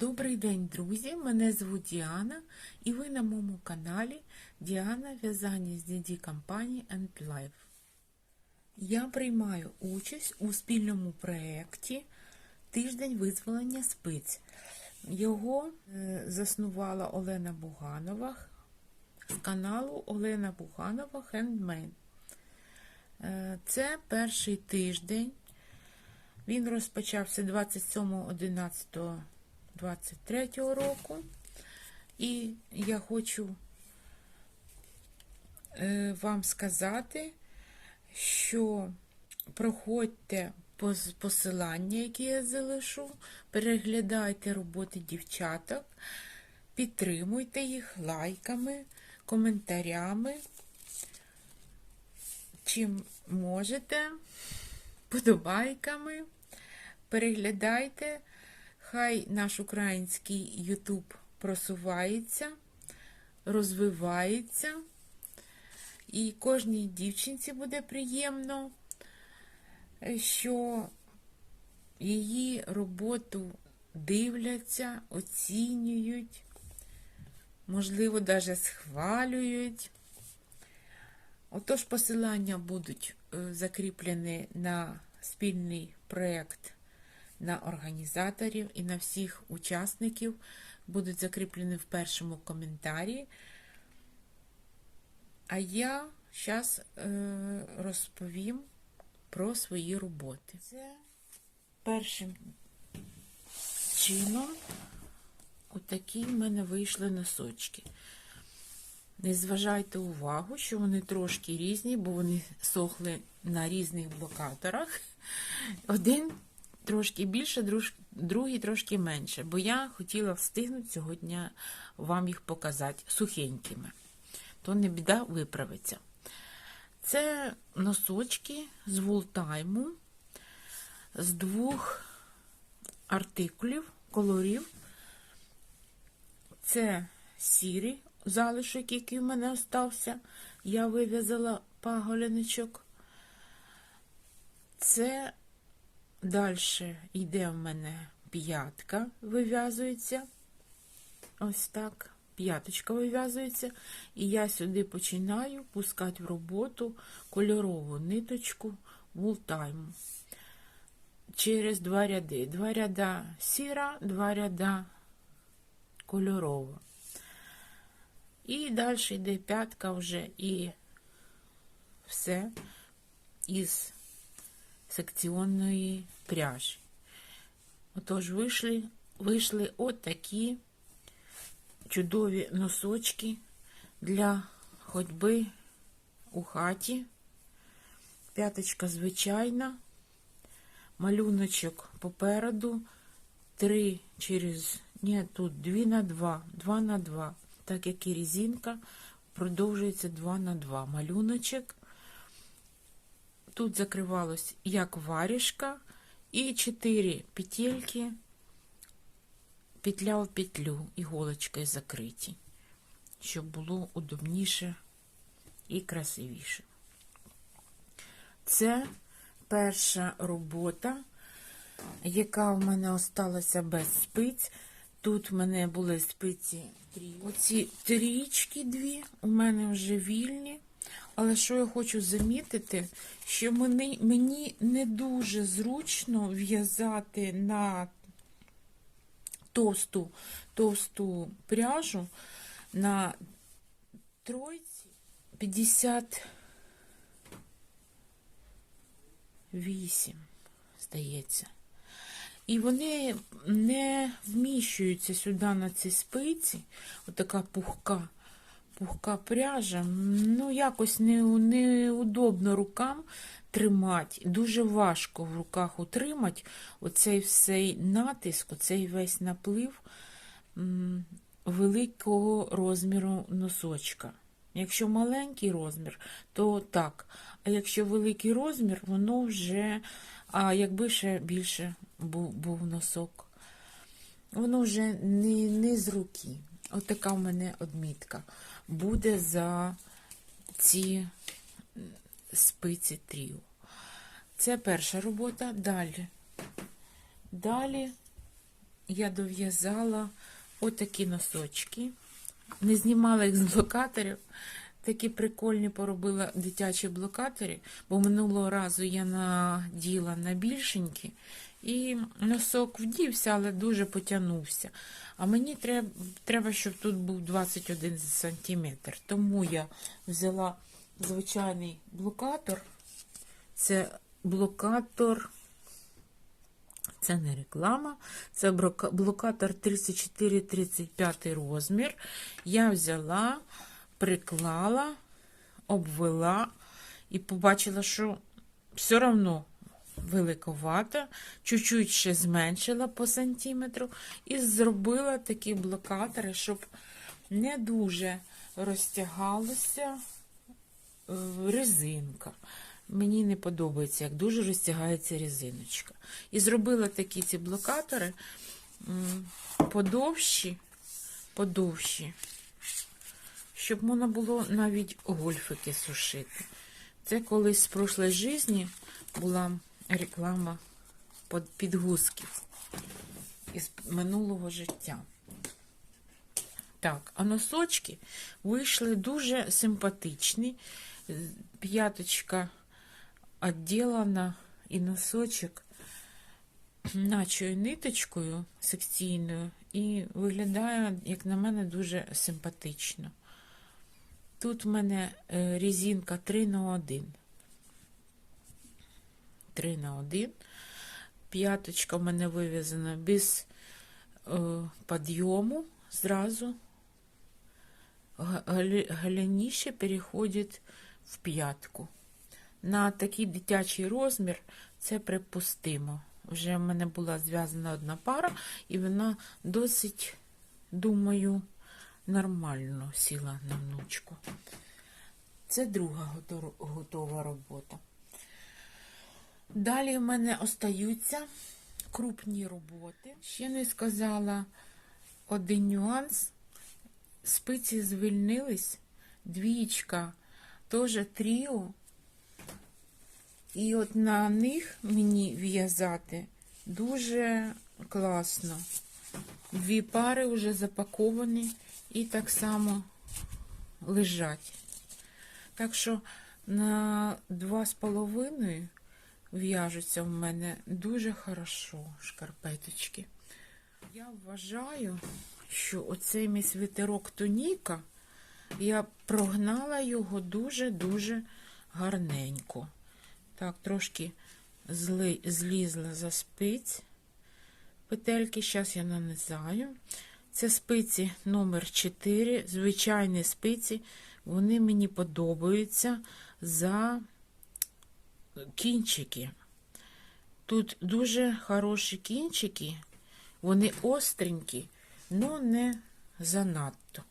Добрий день, друзі! Мене звуть Діана, і ви на моєму каналі Діана В'язання з DD Company and Life. Я приймаю участь у спільному проєкті Тиждень визволення спиць. Його е, заснувала Олена Буганова з каналу Олена Буганова Handmade. Е, Це перший тиждень. Він розпочався 27.11.23 року. І я хочу е, вам сказати, що проходьте посилання, які я залишу, переглядайте роботи дівчаток, підтримуйте їх лайками, коментарями. Чим можете, подобайками. Переглядайте, хай наш український Ютуб просувається, розвивається, і кожній дівчинці буде приємно, що її роботу дивляться, оцінюють, можливо, навіть схвалюють. Отож, посилання будуть е, закріплені на спільний проєкт на організаторів і на всіх учасників будуть закріплені в першому коментарі. А я зараз е, розповім про свої роботи. Це першим чином отакі в мене вийшли носочки. Не зважайте увагу, що вони трошки різні, бо вони сохли на різних блокаторах. Один трошки більше, другий трошки менше, бо я хотіла встигнути сьогодні вам їх показати сухенькими. То не біда виправиться. Це носочки з вултайму, з двох артикулів, кольорів. Це сірий залишок, який в мене остався. Я вив'язала паголяничок. Це далі йде в мене п'ятка, вив'язується. Ось так. П'яточка вив'язується. І я сюди починаю пускати в роботу кольорову ниточку вултайму. Через два ряди. Два ряда сіра, два ряда кольорова. І далі йде п'ятка вже і все із секціонної пряжі. Отож, вийшли, вийшли от такі чудові носочки для ходьби у хаті. П'яточка звичайна, малюночок попереду, три через, ні, тут дві на два, два на два, так як і резинка, продовжується два на два. Малюночок. Тут закривалось як варежка і чотири петельки, петля в петлю, іголочкою закриті, щоб було удобніше і красивіше. Це перша робота, яка в мене осталася без спиць. Тут в мене були спиці. Оці трічки дві у мене вже вільні. Але що я хочу замітити, що мені, мені не дуже зручно в'язати на товсту, товсту пряжу на тройці 58, здається. І вони не вміщуються сюди на ці спиці, отака пухка пухка пряжа, ну, якось не, неудобно рукам тримати. Дуже важко в руках утримати оцей всей натиск, оцей весь наплив великого розміру носочка. Якщо маленький розмір, то так. А якщо великий розмір, воно вже, а якби ще більше був, був носок, воно вже не, не з руки. Отака в мене одмітка буде за ці спиці тріо. Це перша робота. Далі. Далі я дов'язала отакі носочки. Не знімала їх з блокаторів. Такі прикольні поробила дитячі блокатори, бо минулого разу я наділа на більшенькі, і носок вдівся, але дуже потягнувся. А мені треба, треба щоб тут був 21 см. Тому я взяла звичайний блокатор. Це блокатор. Це не реклама, це блокатор 34-35 розмір. Я взяла, приклала, обвела і побачила, що все одно великовато, чуть-чуть ще зменшила по сантиметру і зробила такі блокатори, щоб не дуже розтягалася е, резинка. Мені не подобається, як дуже розтягається резиночка. І зробила такі ці блокатори подовші, подовші, щоб можна було навіть гольфики сушити. Це колись з прошлої житті була реклама підгузків із минулого життя. Так, а носочки вийшли дуже симпатичні. П'яточка відділена і носочок начою ниточкою секційною і виглядає, як на мене, дуже симпатично. Тут в мене е, резинка 3 на 1. 3 на 1. П'яточка в мене вив'язана без е, підйому зразу. Га- переходить в п'ятку. На такий дитячий розмір це припустимо. Вже в мене була зв'язана одна пара, і вона досить, думаю, нормально сіла на внучку. Це друга готова робота. Далі в мене остаються крупні роботи. Ще не сказала один нюанс. Спиці звільнились, двічка, теж тріо. І от на них мені в'язати дуже класно. Дві пари вже запаковані і так само лежать. Так що на два з половиною в'яжуться в мене дуже хорошо шкарпеточки. Я вважаю, що оцей мій свитерок Тоніка, я прогнала його дуже-дуже гарненько. Так, трошки зли, злізла за спиць. Петельки, зараз я нанизаю. Це спиці номер 4, звичайні спиці. Вони мені подобаються за кінчики. Тут дуже хороші кінчики, вони остренькі, але не занадто.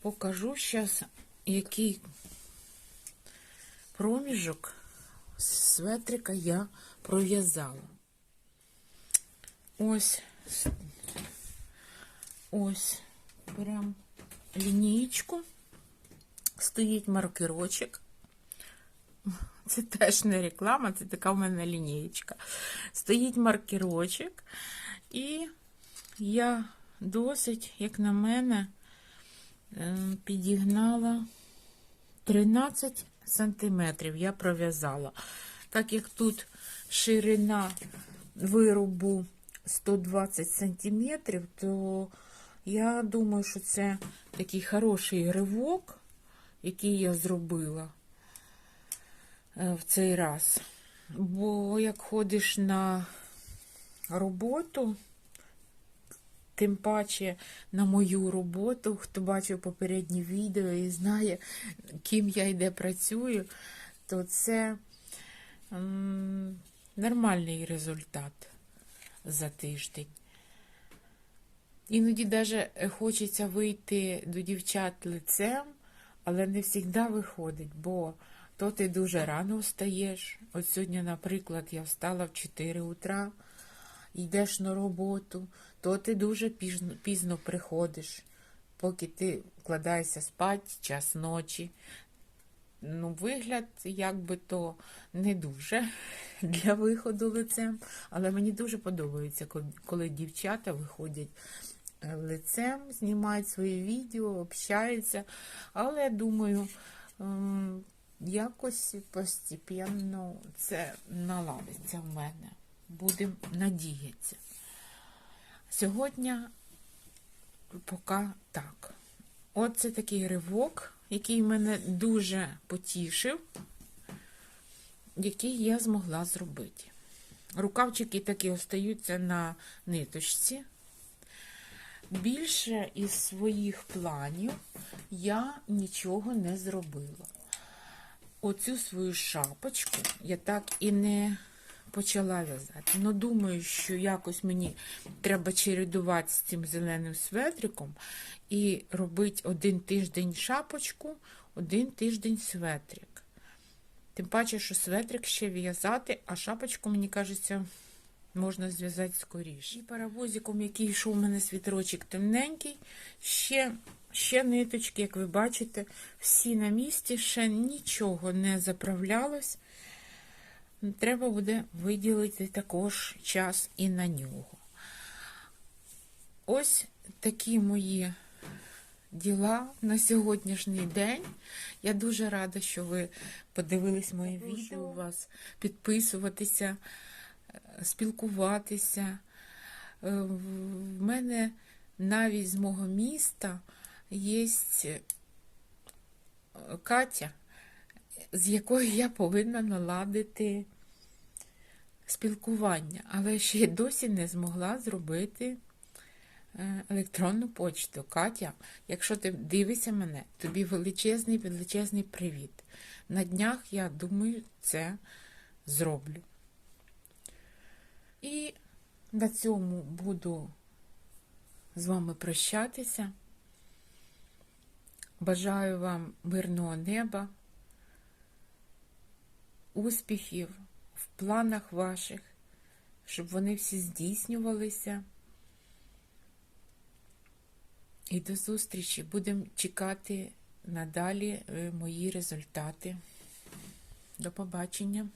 Покажу зараз, який проміжок светрика я пров'язала. Ось, ось, прям лінієчку, стоїть маркерочок. Це теж не реклама, це така в мене лінієчка. Стоїть маркерочок, і я досить, як на мене, е, підігнала 13 сантиметрів я пров'язала. Так як тут ширина виробу 120 сантиметрів, то я думаю, що це такий хороший ривок, який я зробила в цей раз. Бо як ходиш на роботу, тим паче на мою роботу, хто бачив попередні відео і знає, ким я йде працюю, то це нормальний результат за тиждень. Іноді навіть хочеться вийти до дівчат лицем, але не завжди виходить, бо то ти дуже рано встаєш. От сьогодні, наприклад, я встала в 4 утра, йдеш на роботу, то ти дуже пізно, пізно приходиш, поки ти вкладаєшся спати, час ночі. ну, вигляд, як би то не дуже для виходу лицем, але мені дуже подобається, коли- дівчата виходять е, лицем, знімають свої відео, общаються. Але я думаю, якось постепенно це наладиться в мене. Будемо надіятися. Сьогодні поки так. Оце такий ривок, який мене дуже потішив, який я змогла зробити. Рукавчики такі остаються на ниточці. Більше із своїх планів я нічого не зробила. Оцю свою шапочку я так і не почала в'язати. Ну, думаю, що якось мені треба чередувати з цим зеленим светриком і робити один тиждень шапочку, один тиждень светрик. Тим паче, що светрик ще в'язати, а шапочку, мені кажеться, можна зв'язати скоріше. І паровозиком, який йшов у мене світерочок темненький, ще, ще ниточки, як ви бачите, всі на місці, ще нічого не заправлялось. Треба буде виділити також час і на нього. Ось такі мої діла на сьогоднішній день. Я дуже рада, що ви подивились моє відео. у Вас підписуватися, е, спілкуватися. Е, В мене навіть з мого міста є Катя, з якою я повинна наладити спілкування, але ще й досі не змогла зробити е, електронну почту. Катя, якщо ти дивишся мене, тобі величезний, величезний привіт. На днях, я думаю, це зроблю. І на цьому буду з вами прощатися. Бажаю вам мирного неба, успіхів в планах ваших, щоб вони всі здійснювалися. І до зустрічі. Будемо чекати надалі е, мої результати. До побачення.